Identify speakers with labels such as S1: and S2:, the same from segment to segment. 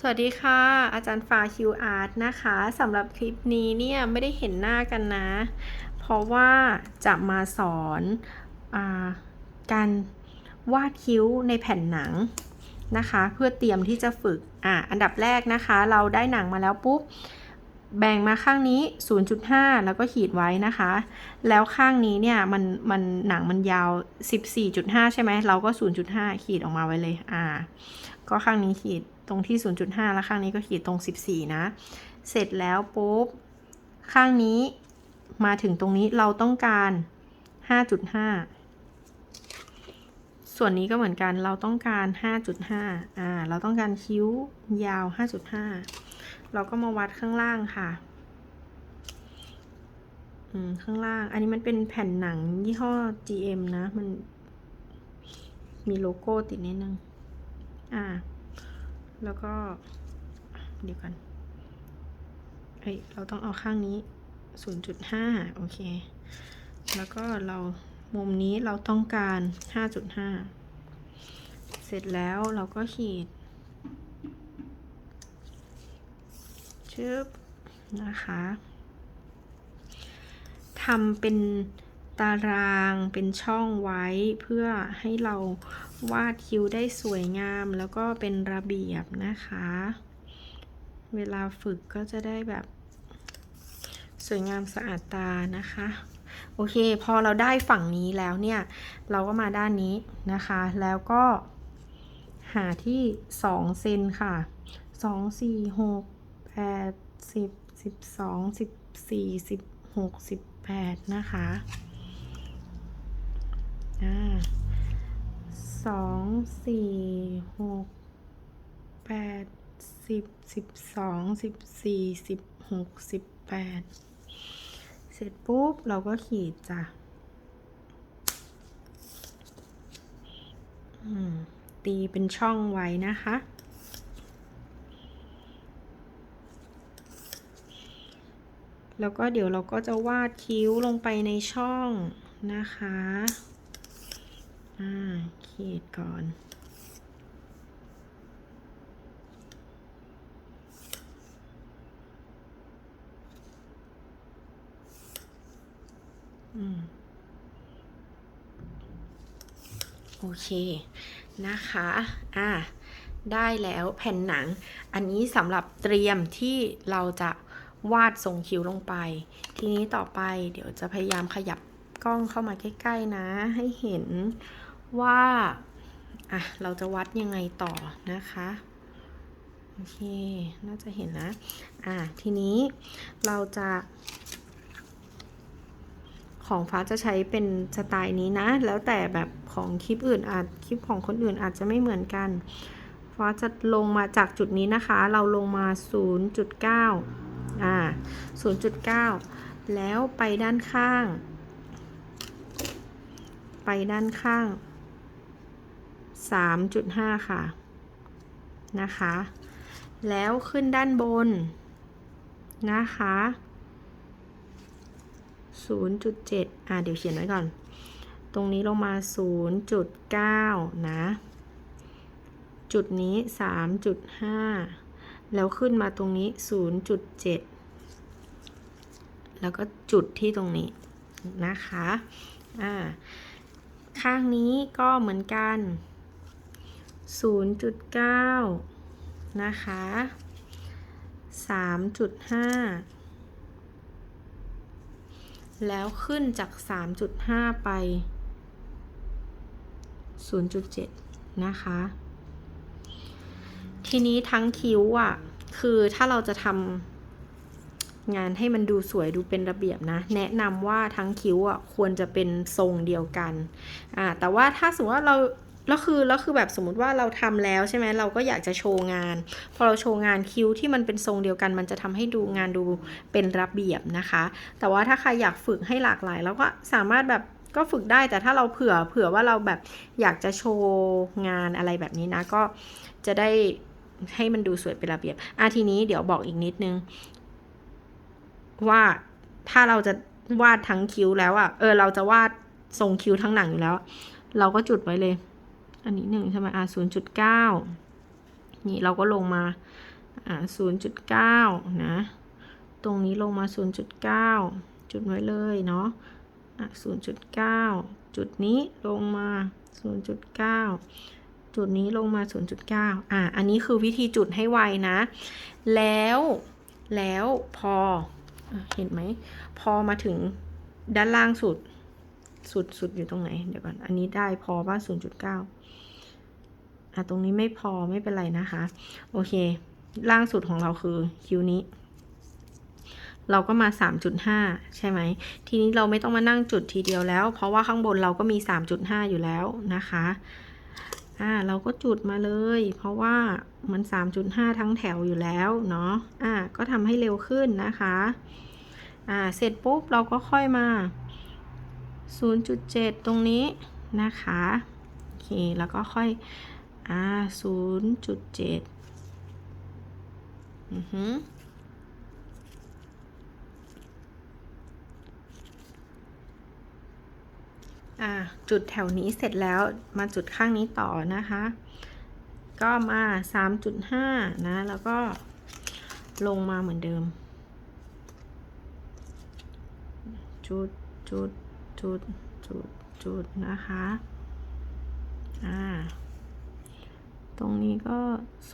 S1: สวัสดีค่ะ อาจารย์ฟ้าคิวอาร์ตนะคะสำหรับคลิปนี้เนี่ยไม่ได้เห็นหน้ากันนะ เพราะว่าจะมาสอนอาการวาดคิ้วในแผ่นหนังนะคะ เพื่อเตรียมที่จะฝึกอะอันดับแรกนะคะ เราได้หนังมาแล้วปุ๊บ แบ่งมาข้างนี้ 0.5 แล้วก็ขีดไว้นะคะ แล้วข้างนี้เนี่ยมันมันหนังมันยาว 14.5 ใช่ไหมเราก็ 0.5 ขีดออกมาไว้เลยอ่าก็ข้างนี้ขีด ตรงที่ 0.5 แล้วข้างนี้ก็ขีดตรง 14 นะ เสร็จแล้วปุ๊บ ข้างนี้มาถึงตรงนี้เราต้องการ 5.5 ส่วนนี้ก็เหมือนกันเราต้องการ 5.5 อ่า เราต้องการคิ้วยาว 5.5 เราก็มาวัดข้างล่างค่ะ อืม ข้างล่าง อันนี้มันเป็นแผ่นหนังยี่ห้อ GM นะ มันมีโลโก้ติดนิดนึง อ่า แล้วก็เดี๋ยวกันเอ้ยเราต้องเอาข้างนี้ 0.5 โอเค แล้วก็เรามุมนี้เราต้องการ 5.5 เสร็จแล้วเราก็ขีดชึบนะคะทำเป็นตารางเป็นช่องไว้เพื่อให้เรา วาดคิ้วได้สวยงามแล้วก็เป็นระเบียบนะคะ เวลาฝึกก็จะได้แบบ สวยงามสะอาดตานะคะ โอเค พอเราได้ฝั่งนี้แล้วเนี่ย เราก็มาด้านนี้นะคะ แล้วก็หาที่2เซนค่ะ2 4 6 8 10 12 14 16 18นะคะอ่า สองสี่หกแปดสิบสิบสองสิบสี่สิบหกสิบแปดเสร็จปุ๊บ เราก็ขีดจ้ะตีเป็นช่องไว้นะคะ แล้วก็เดี๋ยวเราก็จะวาดคิ้วลงไปในช่องนะคะ อ่าขีดก่อนอืมโอเคนะคะ อ่า ได้แล้วแผ่นหนัง อันนี้สำหรับเตรียมที่เราจะวาดทรงคิ้วลงไป ทีนี้ต่อไปเดี๋ยวจะพยายามขยับกล้องเข้ามาใกล้ ๆ นะ ให้เห็น ว่าอะเราจะวัดยังไงต่อนะคะโอเค น่าจะเห็นนะ อะ ทีนี้เราจะ ของฟ้าจะใช้เป็นสไตล์นี้นะ แล้วแต่แบบของคลิปอื่นอาจคลิปของคนอื่นอาจจะไม่เหมือนกัน ฟ้าจะลงมาจากจุดนี้นะคะ เราลงมา 0.9 อ่า 0.9 แล้วไปด้านข้าง ไปด้านข้าง 3.5 ค่ะ นะคะ แล้วขึ้นด้านบน นะคะ 0.7 อ่าเดี๋ยวเขียนไว้ก่อน ตรงนี้ลงมา 0.9 นะ จุดนี้ 3.5 แล้วขึ้นมาตรงนี้ 0.7 แล้วก็จุดที่ตรงนี้ นะคะ อ่าข้างนี้ก็เหมือนกัน 0.9 นะคะ 3.5 แล้วขึ้นจาก 3.5 ไป 0.7 นะคะ ทีนี้ทั้งคิ้วอะ คือถ้าเราจะทำงานให้มันดูสวยดูเป็นระเบียบนะ แนะนำว่าทั้งคิ้วอะควรจะเป็นทรงเดียวกัน อ่า แต่ว่าถ้าสมมติว่าเรา แล้วคือแล้วคือแบบสมมติว่าเราทำแล้วใช่ไหมเราก็อยากจะโชว์งาน พอเราโชว์งานคิ้วที่มันเป็นทรงเดียวกัน มันจะทำให้ดูงานดูเป็นระเบียบนะคะ แต่ว่าถ้าใครอยากฝึกให้หลากหลายเราก็สามารถแบบก็ฝึกได้แต่ถ้าเราเผื่อเผื่อว่าเราแบบอยากจะโชว์งานอะไรแบบนี้นะก็จะได้ให้มันดูสวยเป็นระเบียบอะทีนี้เดี๋ยวบอกอีกนิดนึง ว่าถ้าเราจะวาดทั้งคิ้วแล้วอะ่ะเออเราจะวาดทรงคิ้วทั้งหนังอยู่แล้ว เราก็จุดไว้เลย อันนี้หนึ่งใช่ไหมอะศูนย์จุดเก้านี่เราก็ลงมาอ่าศูนย์จุดเก้านะ ตรงนี้ลงมาศูนย์จุดเก้าจุดไว้เลยเนาะอะศูนย์จุดเก้าจุดนี้ลงมาศูนย์จุดเก้าจุดนี้ลงมาศูนย์จุดเก้าอะอันนี้คือวิธีจุดให้ไวนะ แล้ว แล้วพอ เห็นไหม พอมาถึงด้านล่างสุด สุดสุดอยู่ตรงไหน เดี๋ยวก่อน อันนี้ได้พอว่าศูนย์จุดเก้าอะตรงนี้ไม่พอไม่เป็นไรนะคะ โอเค ล่างสุดของเราคือคิวนี้ เราก็มา 3.5 ใช่ไหม ทีนี้เราไม่ต้องมานั่งจุดทีเดียวแล้ว เพราะว่าข้างบนเราก็มี 3.5 อยู่แล้วนะคะอ่าเราก็จุดมาเลย เพราะว่ามัน 3.5 ทั้งแถวอยู่แล้วเนาะอ่าก็ทำให้เร็วขึ้นนะคะอ่าเสร็จปุ๊บเราก็ค่อยมา 0.7 ตรงนี้นะคะ โอเค แล้วก็ค่อย อ่า 0.7 อือฮึอ่า จุดแถวนี้เสร็จแล้วมาจุดข้างนี้ต่อนะคะ ก็มา 3.5 นะ แล้วก็ลงมาเหมือนเดิม จุดจุด จุดจุดจุดนะคะอ่าตรงนี้ก็ 0.7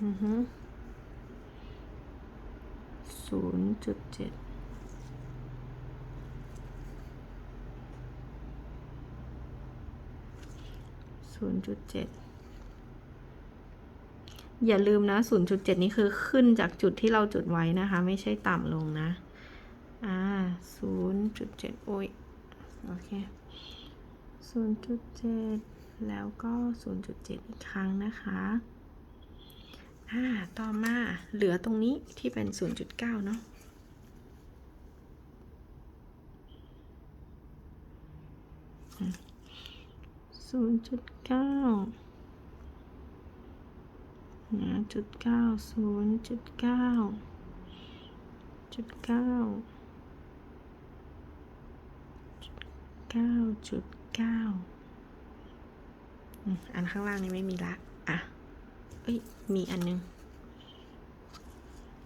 S1: อือศูนย์จุดเจ็ดศูนย์จุดเจ็ด อย่าลืมนะ 0.7 นี่คือขึ้นจากจุดที่เราจุดไว้นะคะ ไม่ใช่ต่ำลงนะ อ่า 0.7 โอ้ย โอเค 0.7 แล้วก็ 0.7 อีกครั้งนะคะ อ่า ต่อมาเหลือตรงนี้ที่เป็น 0.9 เนาะศู นย์จุดเก้านะจุดเก้าศูนย์จุดเก้าจุดเก้าเก้าจุดเก้าอันข้างล่างนี้ไม่มีละอะ เอ้ย มีอันนึง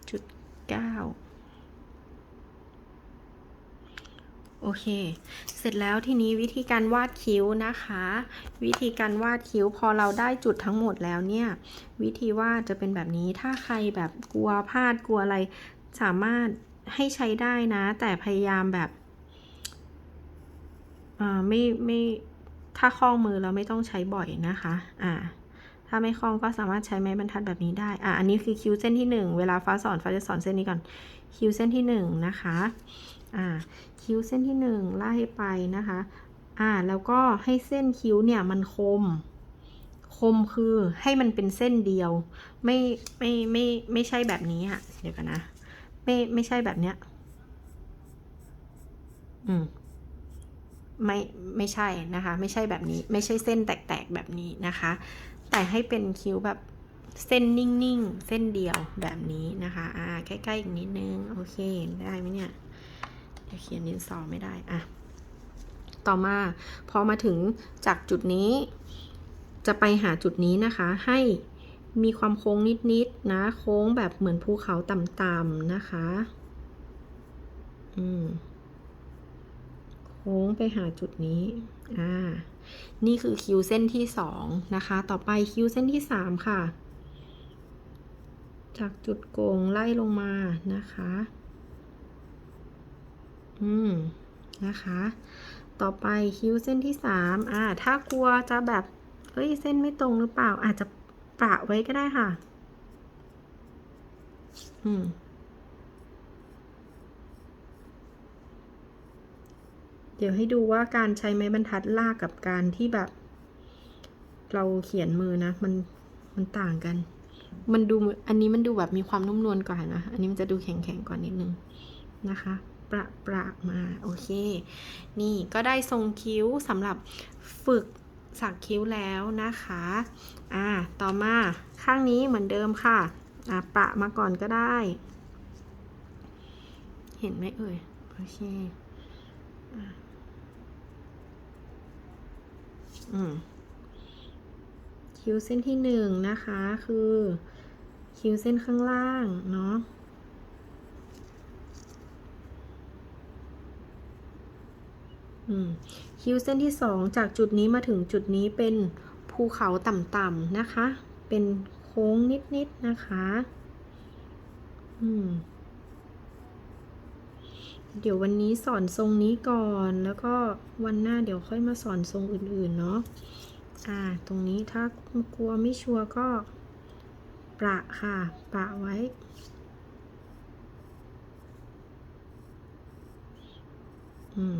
S1: จุดเก้า โอเค เสร็จแล้วทีนี้วิธีการวาดคิ้วนะคะ วิธีการวาดคิ้วพอเราได้จุดทั้งหมดแล้วเนี่ย วิธีวาดจะเป็นแบบนี้ ถ้าใครแบบกลัวพลาดกลัวอะไร สามารถให้ใช้ได้นะ แต่พยายามแบบไม่ไม่ถ้าคล้องมือเราไม่ต้องใช้บ่อยนะคะ อ่า ถ้าไม่คล่องก็สามารถใช้ไม้บรรทัดแบบนี้ได้ อะอันนี้คือคิ้วเส้นที่ 1 เวลาฟ้าสอนฟ้าจะสอนเส้นนี้ก่อน คิ้วเส้นที่1นะคะ อ่าคิ้วเส้นที่ 1 ไล่ไปนะคะอ่าแล้วก็ให้เส้นคิ้วเนี่ยมันคม คมคือให้มันเป็นเส้นเดียว ไม่ไม่ไม่ไม่ใช่แบบนี้อะเดี๋ยวกันนะ ไม่ไม่ใช่แบบเนี้ยอืมไม่ไม่ใช่นะคะ ไม่ใช่แบบนี้ ไม่ใช่เส้นแตกๆแบบนี้นะคะ แต่ให้เป็นคิ้วแบบเส้นนิ่งๆ เส้นเดียวแบบนี้นะคะ อ่า ใกล้ๆอีกนิดนึง โอเค ได้ไหมเนี่ย เดี๋ยวเขียนดินสอไม่ได้อะต่อมาพอมาถึงจากจุดนี้ จะไปหาจุดนี้นะคะ ให้มีความโค้งนิดๆนะ โค้งแบบเหมือนภูเขาต่ำๆนะคะ อืมโค้งไปหาจุดนี้ อ่า นี่คือคิวเส้นที่สองนะคะ ต่อไปคิวเส้นที่สามค่ะ จากจุดโกงไล่ลงมานะคะ อืม นะคะ ต่อไปคิ้วเส้นที่สามอ่า ถ้ากลัวจะแบบ เฮ้ย เส้นไม่ตรงหรือเปล่า อาจจะประไว้ก็ได้ค่ะ อืมเดี๋ยวให้ดูว่าการใช้ไม้บรรทัดลากกับการที่แบบ เราเขียนมือนะ มันมันต่างกัน มันดูอันนี้มันดูแบบมีความนุ่มนวลกว่านะ อันนี้มันจะดูแข็งๆกว่านิดนึงนะคะ ประประมาโอเค นี่ก็ได้ทรงคิ้วสำหรับฝึกสักคิ้วแล้วนะคะอ่าต่อมาข้างนี้เหมือนเดิมค่ะอ่าประมาก่อนก็ได้ เห็นไหมเอ่ยโอเคอืมคิ้วเส้นที่หนึ่งนะคะคือคิ้วเส้นข้างล่างเนาะ อืม คิ้วเส้นที่สองจากจุดนี้มาถึงจุดนี้เป็นภูเขาต่ำๆนะคะ เป็นโค้งนิดๆนะคะเดี๋ยววันนี้สอนทรงนี้ก่อนแล้วก็วันหน้าเดี๋ยวค่อยมาสอนทรงอื่นๆเนาะอ่า ตรงนี้ถ้ากลัวไม่ชัวร์ก็ประค่ะ ประไว้ อืม อ่า อืม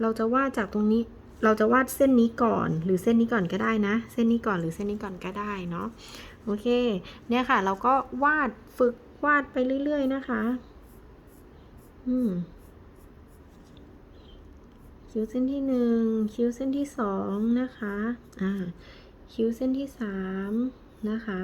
S1: เราจะวาดจากตรงนี้ เราจะวาดเส้นนี้ก่อน หรือเส้นนี้ก่อนก็ได้นะ เส้นนี้ก่อนหรือเส้นนี้ก่อนก็ได้เนาะ โอเค เนี่ยค่ะ เราก็วาดฝึกวาดไปเรื่อย ๆ นะคะ อืม คิ้วเส้นที่หนึ่ง คิ้วเส้นที่สองนะคะ อ่า คิ้วเส้นที่สามนะคะ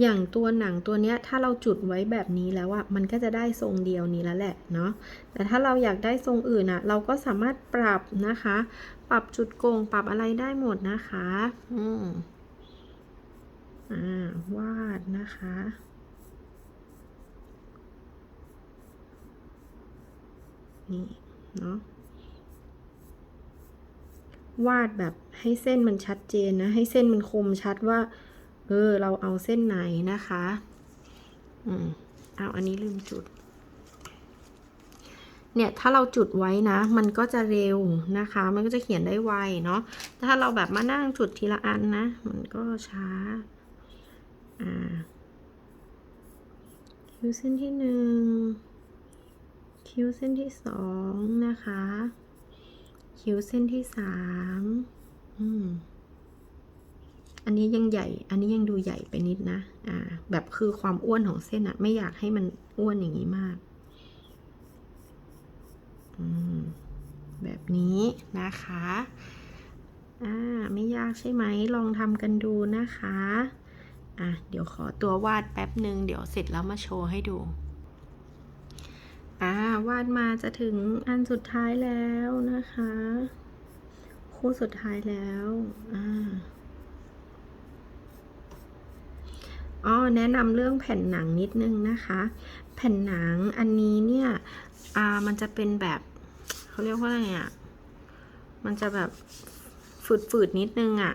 S1: อย่างตัวหนังตัวเนี้ยถ้าเราจุดไว้แบบนี้แล้วอะมันก็จะได้ทรงเดียวนี้แล้วแหละเนาะแต่ถ้าเราอยากได้ทรงอื่นอะเราก็สามารถปรับนะคะ ปรับจุดโกงปรับอะไรได้หมดนะคะอืมอ่าวาดนะคะนี่เนาะวาดแบบให้เส้นมันชัดเจนนะ ให้เส้นมันคมชัดว่า เออ เราเอาเส้นไหนนะคะ อืมเอาอันนี้ลืมจุด เนี่ย ถ้าเราจุดไว้นะ มันก็จะเร็วนะคะ มันก็จะเขียนได้ไวเนาะ ถ้าเราแบบมานั่งจุดทีละอันนะ มันก็ช้า อ่าคิ้วเส้นที่หนึ่ง คิ้วเส้นที่สองนะคะ คิ้วเส้นที่สาม นนี้ยังใหญ่ อันนี้ยังดูใหญ่ไปนิดนะ อ่า แบบคือความอ้วนของเส้นอะไม่อยากให้มันอ้วนอย่างนี้มาก อืม แบบนี้นะคะ อ่า ไม่ยากใช่ไหม ลองทำกันดูนะคะ อะ เดี๋ยวขอตัววาดแป๊บหนึ่งเดี๋ยวเสร็จแล้วมาโชว์ให้ดูอ่าวาดมาจะถึงอันสุดท้ายแล้วนะคะ คู่สุดท้ายแล้ว อ่า อ๋อแนะนำเรื่องแผ่นหนังนิดนึงนะคะ แผ่นหนังอันนี้เนี่ยอ่ามันจะเป็นแบบเขาเรียกว่าอะไรอะมันจะแบบฝืดๆนิดนึงอะ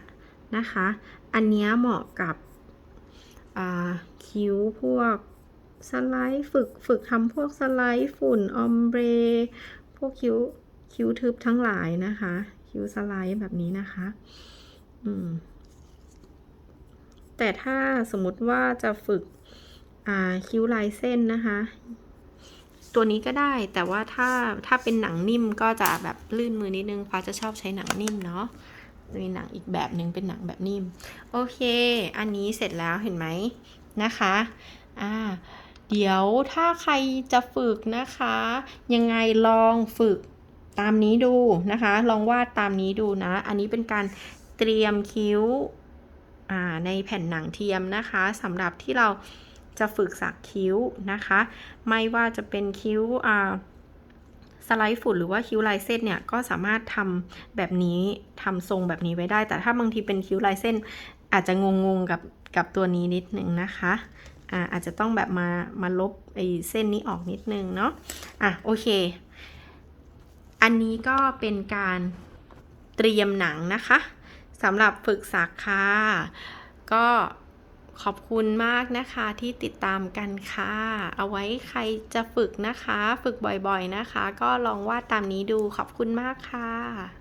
S1: นะคะ อันนี้เหมาะกับอ่าคิ้วพวกสไลด์ฝึกฝึกทำพวกสไลด์ฝุ่นออมเบรพวกคิ้วคิ้วทึบทั้งหลายนะคะ คิ้วสไลด์แบบนี้นะคะ อืม แต่ถ้าสมมติว่าจะฝึกคิ้วลายเส้นนะคะ ตัวนี้ก็ได้แต่ว่าถ้าถ้าเป็นหนังนิ่มก็จะแบบลื่นมือนิดนึงฟ้าจะชอบใช้หนังนิ่มเนาะจะมีหนังอีกแบบหนึ่งเป็นหนังแบบนิ่ม โอเค อันนี้เสร็จแล้วเห็นไหมนะคะอ่าเดี๋ยวถ้าใครจะฝึกนะคะ ยังไงลองฝึกตามนี้ดูนะคะ ลองวาดตามนี้ดูนะ อันนี้เป็นการเตรียมคิ้ว ในแผ่นหนังเทียมนะคะสำหรับที่เราจะฝึกสักคิ้วนะคะ ไม่ว่าจะเป็นคิ้วสไลด์ฝุ่นหรือว่าคิ้วลายเส้นเนี่ยก็สามารถทำแบบนี้ทำทรงแบบนี้ไว้ได้ แต่ถ้าบางทีเป็นคิ้วลายเส้น อาจจะงงๆกับกับตัวนี้นิดนึงนะคะอ่าอาจจะต้องแบบมามาลบไอ้เส้นนี้ออกนิดนึงเนาะอะโอเค อันนี้ก็เป็นการเตรียมหนังนะคะ สำหรับฝึกสักค่ะ ก็ขอบคุณมากนะคะที่ติดตามกันค่ะ เอาไว้ใครจะฝึกนะคะ ฝึกบ่อยๆนะคะ ก็ลองวาดตามนี้ดูขอบคุณมากค่ะ